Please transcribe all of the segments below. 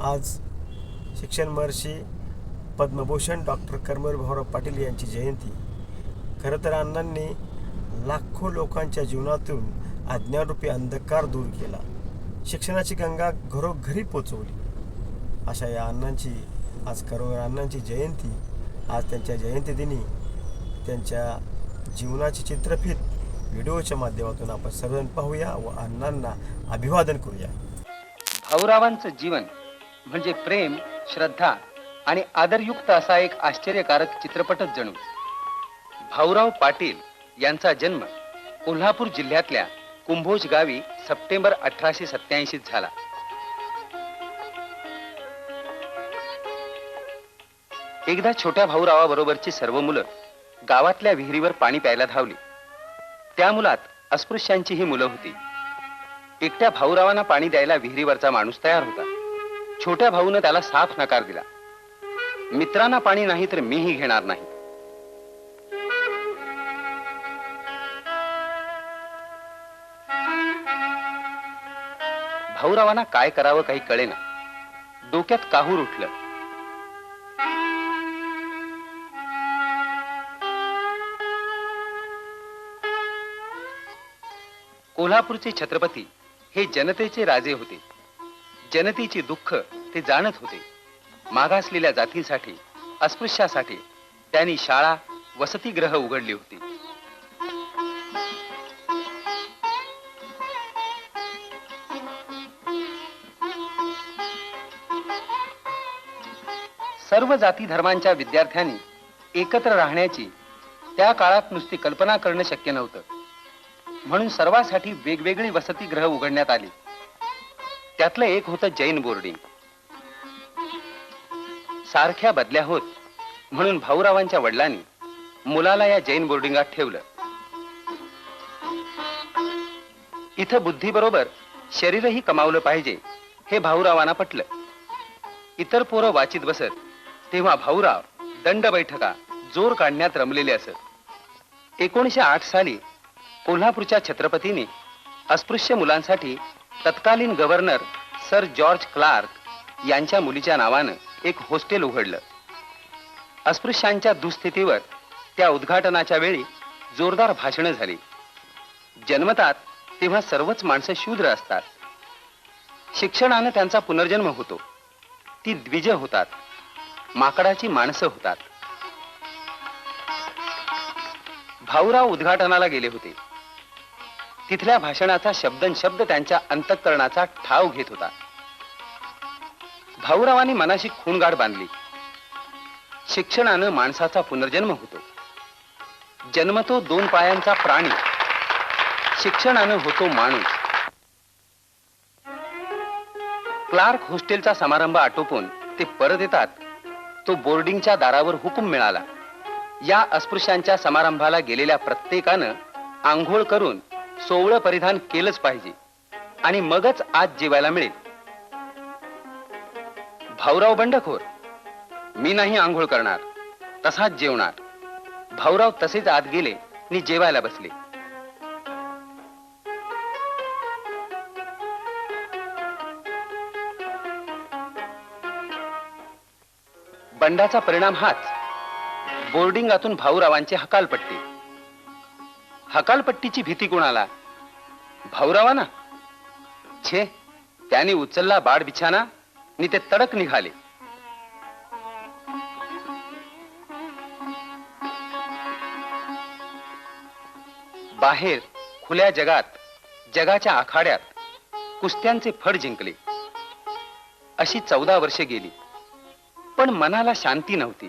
आज शिक्षण महर्षी पद्मभूषण डॉक्टर कर्मवीर भाऊराव पाटील यांची जयंती. खरं तर अण्णांनी लाखो लोकांच्या जीवनातून अज्ञानरूपी अंधकार दूर केला. शिक्षणाची गंगा घरोघरी पोचवली. अशा या अण्णांची आज कर्मवीर अण्णांची जयंती. आज त्यांच्या जयंतीदिनी त्यांच्या जीवनाची चित्रफित व्हिडिओच्या माध्यमातून आपण सर्वजण पाहूया व अण्णांना अभिवादन करूया. भाऊरावांचं जीवन म्हणजे प्रेम श्रद्धा आणि आदरयुक्त असा एक आश्चर्यकारक चित्रपटच जणू. भाऊराव पाटील यांचा जन्म कोल्हापूर जिल्ह्यातल्या कुंभोज गावी सप्टेंबर अठराशे सत्याऐंशी झाला. एकदा छोट्या भाऊरावाबरोबरची सर्व मुलं गावातल्या विहिरीवर पाणी प्यायला धावली. त्या मुलात अस्पृश्यांची ही मुलं होती. एकट्या भाऊरावांना पाणी द्यायला विहिरीवरचा माणूस तयार होता. छोट्या भाऊनं त्याला साफ नकार दिला. मित्रांना पाणी नाही तर मीही घेणार नाही. भाऊरावांना काय करावं काही कळेना. डोक्यात काहूर उठलं. कोल्हापूरचे छत्रपती हे जनतेचे राजे होते. जनतेची दुःख ते जाणत होते. मागासलेल्या जातींसाठी अस्पृश्यासाठी त्यांनी शाळा वसतिगृह उघडली होती. सर्व जाती धर्मांच्या विद्यार्थ्यांनी एकत्र राहण्याची त्या काळात नुसती कल्पना करणं शक्य नव्हतं. म्हणून सर्वांसाठी वेगवेगळी वसतिगृह उघडण्यात आली. त्यातलं एक होतं जैन बोर्डिंग. सारख्या बदल्या होत म्हणून भाऊरावांच्या वडिलांनी मुलाला या जैन बोर्डिंगात ठेवलं. इथं बुद्धीबरोबर शरीरही कमावलं पाहिजे हे भाऊरावांना पटलं. इतर पोरं वाचित बसत तेव्हा भाऊराव दंड बैठका जोर काढण्यात रमलेले असत. एकोणीशे आठ साली कोल्हापूरच्या छत्रपतीने अस्पृश्य मुलांसाठी तत्कालीन गव्हर्नर सर जॉर्ज क्लार्क यांच्या मुलीच्या नावानं एक हॉस्टेल उघडलं. अस्पृश्यांच्या दुस्थितीवर त्या उद्घाटनाच्या वेळी जोरदार भाषणं झाली. जन्मतात तेव्हा सर्वच माणसं शूद्र असतात. शिक्षणानं त्यांचा पुनर्जन्म होतो. ती द्विज होतात. माकडाची माणसं होतात. भाऊराव उद्घाटनाला गेले होते. तिथल्या भाषणाचा शब्दन शब्द त्यांच्या अंतःकरणाचा ठाव घेत होता. भाऊरावांनी मनाशी खूणगाठ बांधली. शिक्षणानं माणसाचा पुनर्जन्म होतो. जन्मतो दोन पायांचा प्राणी. शिक्षणानं होतो माणूस. क्लार्क हॉस्टेलचा समारंभ आटोपून ते परत येतात तो बोर्डिंगच्या दारावर हुकूम मिळाला. या अस्पृश्यांच्या समारंभाला गेलेल्या प्रत्येकानं आंघोळ करून सोवळं परिधान केलंच पाहिजे. आणि मगच आज जेवायला मिळेल. भाऊराव बंडखोर मी नाही आंघोळ करणार तसाच जेवणार. भाऊराव तसेच आत गेले आणि जेवायला बसले. बंडाचा परिणाम हाच. बोर्डिंगातून भाऊरावांची हकालपट्टी. हकालपट्टीची भीती कोणाला? भाऊरावांना? छे त्याने उचलला बाड बिछाना नि ते तडक निघाले. बाहेर खुल्या जगात जगाच्या आखाड्यात कुस्त्यांचे फड जिंकले. अशी चौदा वर्षे गेली. पण मनाला शांती नव्हती.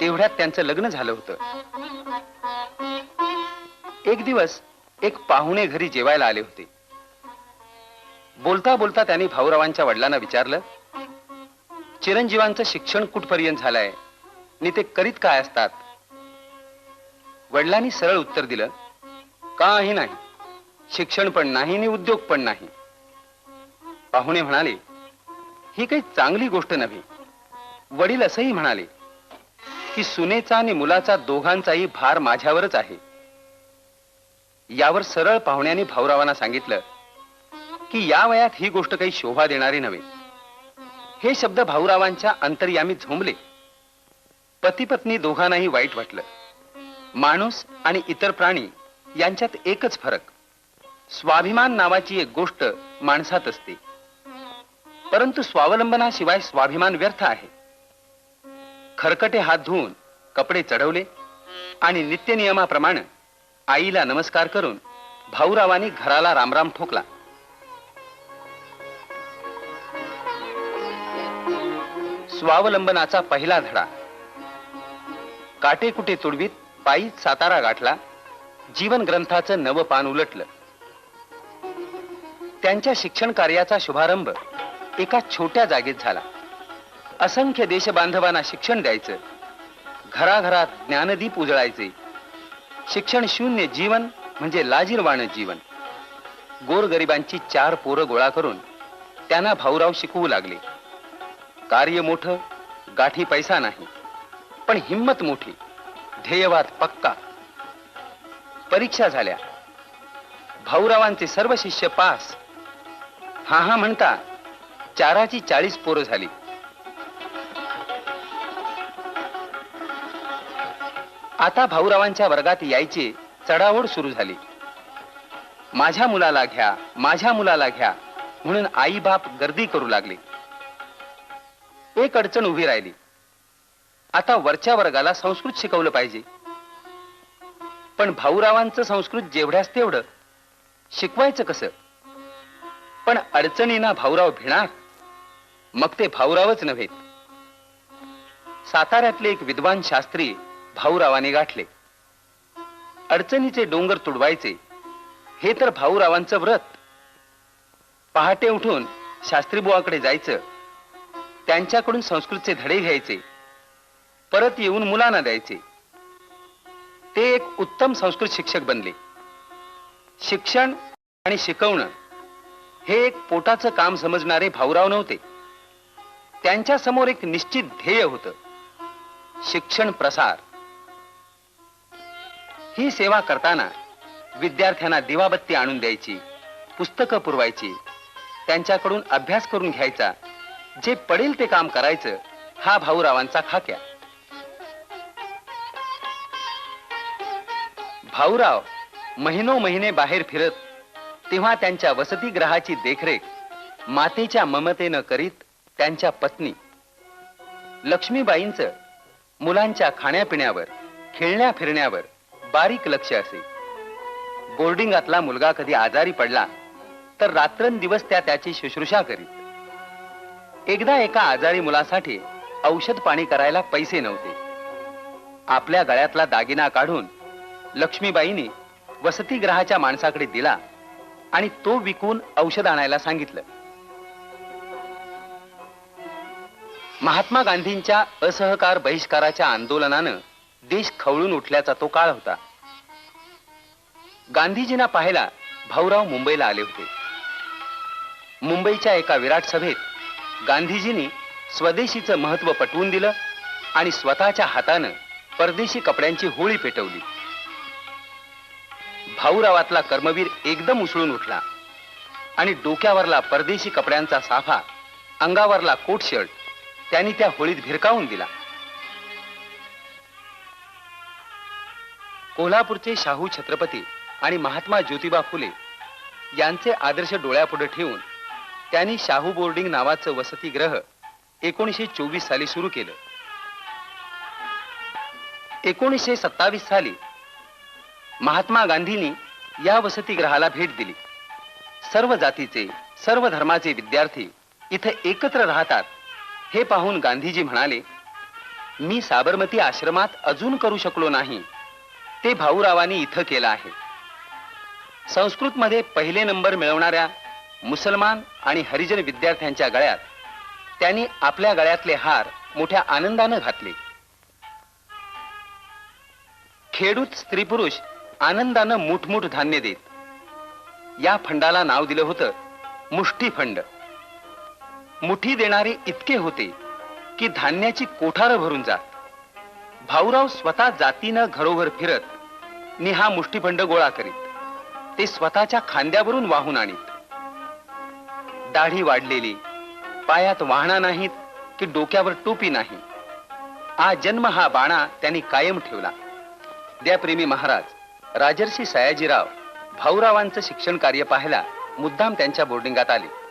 तेवढ्यात त्यांचं लग्न झालं होतं. एक दिवस एक पाहुणे घरी जेवायला आले होते. बोलता बोलता त्यांनी भाऊरावांच्या वडिलांना विचारलं चिरंजीवांचं शिक्षण कुठपर्यंत झालंय? आणि ते करीत काय असतात? वडिलांनी सरळ उत्तर दिलं काही नाही. शिक्षण पण नाही आणि उद्योग पण नाही. पाहुणे म्हणाले ही काही चांगली गोष्ट नव्हे. वडील असंही म्हणाले की सुनेचा आणि मुलाचा दोघांचाही भार माझ्यावरच आहे. यावर सरळ पाहुण्याने भाऊरावांना सांगितलं की या वयात ही गोष्ट काही शोभा देणारी नव्हे. हे शब्द भाऊरावांच्या अंतर्यामी झोंबले. पती पत्नी दोघांनाही वाईट वाटलं. माणूस आणि इतर प्राणी यांच्यात एकच फरक. स्वाभिमान नावाची एक गोष्ट माणसात असते. परंतु स्वावलंबनाशिवाय स्वाभिमान व्यर्थ आहे. खरकटे हात धुवून कपडे चढवले आणि नित्यनियमाप्रमाणे आईला नमस्कार करून भाऊरावांनी घराला रामराम ठोकला. स्वावलंबनाचा पहिला धडा. काटेकुटे तुडवीत पायी सातारा गाठला. जीवन ग्रंथाचं नवं पान उलटलं. त्यांच्या शिक्षण कार्याचा शुभारंभ एका छोट्या जागेत झाला. असंख्य देशबांधवांना शिक्षण द्यायचं. घराघरात ज्ञानदीप उजळायचे. शिक्षण शून्य जीवन म्हणजे लाजीरवाणं जीवन. गोरगरिबांची चार पोरं गोळा करून त्यांना भाऊराव शिकवू लागले. कार्य मोठं गाठी पैसा नाही पण हिंमत मोठी ध्येयवाद पक्का. परीक्षा झाल्या. भाऊरावांचे सर्व शिष्य पास. हा हा म्हणता चाराची चाळीस पोरं झाली. आता भाऊरावांच्या वर्गात यायची चढाओढ सुरू झाली. माझ्या मुलाला घ्या माझ्या मुलाला घ्या म्हणून आई बाप गर्दी करू लागले. एक अडचण उभी राहिली. आता वरच्या वर्गाला संस्कृत शिकवलं पाहिजे. पण भाऊरावांचं संस्कृत जेवढ्यास तेवढं शिकवायचं कसं? पण अडचणींना भाऊराव भिणार मग ते भाऊरावच नव्हेत साताऱ्यातले एक विद्वान शास्त्री भाऊरावाने गाठले. अडचणीचे डोंगर तुडवायचे हे तर भाऊरावांचं व्रत. पहाटे उठून शास्त्रीबुवाकडे जायचं. त्यांच्याकडून संस्कृतचे धडे घ्यायचे. परत येऊन मुलांना द्यायचे. ते एक उत्तम संस्कृत शिक्षक बनले. शिक्षण आणि शिकवणं हे एक पोटाचं काम समजणारे भाऊराव नव्हते. त्यांच्यासमोर एक निश्चित ध्येय होतं. शिक्षण प्रसार. ही सेवा करताना विद्यार्थ्यांना दिवाबत्ती आणून द्यायची पुस्तकं पुरवायची त्यांच्याकडून अभ्यास करून घ्यायचा जे पडेल ते काम करायचं हा भाऊरावांचा खाक्या. भाऊराव महिनो महिने बाहेर फिरत तेव्हा त्यांच्या वसतिगृहाची देखरेख मातेच्या ममतेनं करीत त्यांच्या पत्नी लक्ष्मीबाईंचं मुलांच्या खाण्यापिण्यावर खेळण्या फिरण्यावर बारीक लक्ष असे. बोर्डिंगातला मुलगा कधी आजारी पडला तर रात्रंदिवस त्या त्याची शुश्रूषा करीत. एकदा एका आजारी मुलासाठी औषध पाणी करायला पैसे नव्हते. आपल्या गळ्यातला दागिना काढून लक्ष्मीबाईंनी वसतिगृहाच्या माणसाकडे दिला आणि तो विकून औषध आणायला सांगितलं. महात्मा गांधींच्या असहकार बहिष्काराच्या आंदोलनानं देश खवळून उठल्याचा तो काळ होता. गांधीजींना पाहायला भाऊराव मुंबईला आले होते. मुंबईच्या एका विराट सभेत गांधीजींनी स्वदेशीचं महत्त्व पटवून दिलं आणि स्वतःच्या हातानं परदेशी कपड्यांची होळी पेटवली. भाऊरावातला कर्मवीर एकदम उसळून उठला आणि डोक्यावरला परदेशी कपड्यांचा साफा अंगावरला कोट शर्ट त्यांनी त्या होळीत भिरकावून दिला. कोल्हापूरचे शाहू छत्रपती आणि महात्मा ज्योतिबा फुले यांचे आदर्श डोळ्यापुढे ठेवून त्यांनी शाहू बोर्डिंग नावाचं वसतिग्रह एकोणीसशे चोवीस साली सुरू केलं. एकोणीसशे सत्तावीस साली महात्मा गांधींनी या वसतिगृहाला भेट दिली. सर्व जातीचे सर्व धर्माचे विद्यार्थी इथे एकत्र राहतात हे पाहून गांधीजी म्हणाले मी साबरमती आश्रमात अजून करू शकलो नाही. ते भाऊरावांनी इथं केलं आहे. संस्कृतमध्ये पहिले नंबर मिळवणाऱ्या मुसलमान आणि हरिजन विद्यार्थ्यांच्या गळ्यात त्यांनी आपल्या गळ्यातले हार मोठ्या आनंदानं घातले. खेडूत स्त्री पुरुष आनंदानं मुठमुठ धान्य देत. या फंडाला नाव दिलं होतं मुष्टी फंड. मुठी देणारे इतके होते की धान्याची कोठारं भरून जात. भाऊराव स्वतः जातीनं घरोघर फिरत निहा हा गोळा करीत. ते स्वतःच्या खांद्यावरून वाहून आणीत. दाढी वाढलेली. पायात वाहना नाहीत की डोक्यावर टोपी नाही. हा जन्म हा बाणा त्यांनी कायम ठेवला. विद्याप्रेमी महाराज राजर्षी सयाजीराव भाऊरावांचं शिक्षण कार्य पाहायला मुद्दाम त्यांच्या बोर्डिंगात आले.